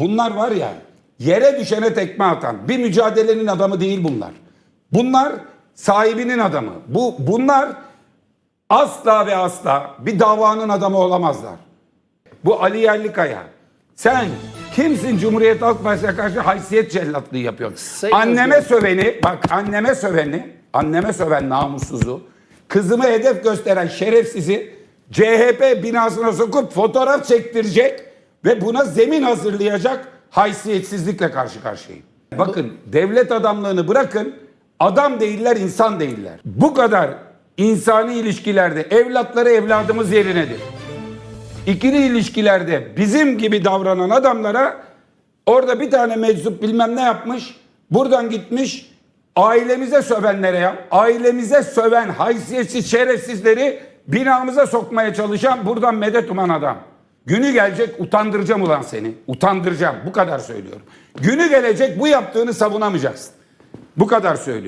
bunlar var ya yere düşene tekme atan bir mücadelenin adamı değil bunlar. Bunlar sahibinin adamı. Bu bunlar asla ve asla bir davanın adamı olamazlar. Bu Ali Yerlikaya. Sen kimsin Cumhuriyet Halk Partisi'ne karşı haysiyet cellatlığı yapıyorsun? Sayın anneme Özgür. söveni, bak anneme söveni, anneme söven namussuzu, kızımı hedef gösteren şerefsizi CHP binasına sokup fotoğraf çektirecek ve buna zemin hazırlayacak haysiyetsizlikle karşı karşıyayım. Bakın devlet adamlığını bırakın, adam değiller, insan değiller. Bu kadar insani ilişkilerde evlatları evladımız yerinedir. İkili ilişkilerde bizim gibi davranan adamlara orada bir tane meczup bilmem ne yapmış. Buradan gitmiş ailemize sövenlere ya ailemize söven haysiyetsiz şerefsizleri binamıza sokmaya çalışan buradan medet uman adam. Günü gelecek utandıracağım ulan seni. Utandıracağım. Bu kadar söylüyorum. Günü gelecek bu yaptığını savunamayacaksın. Bu kadar söylüyor.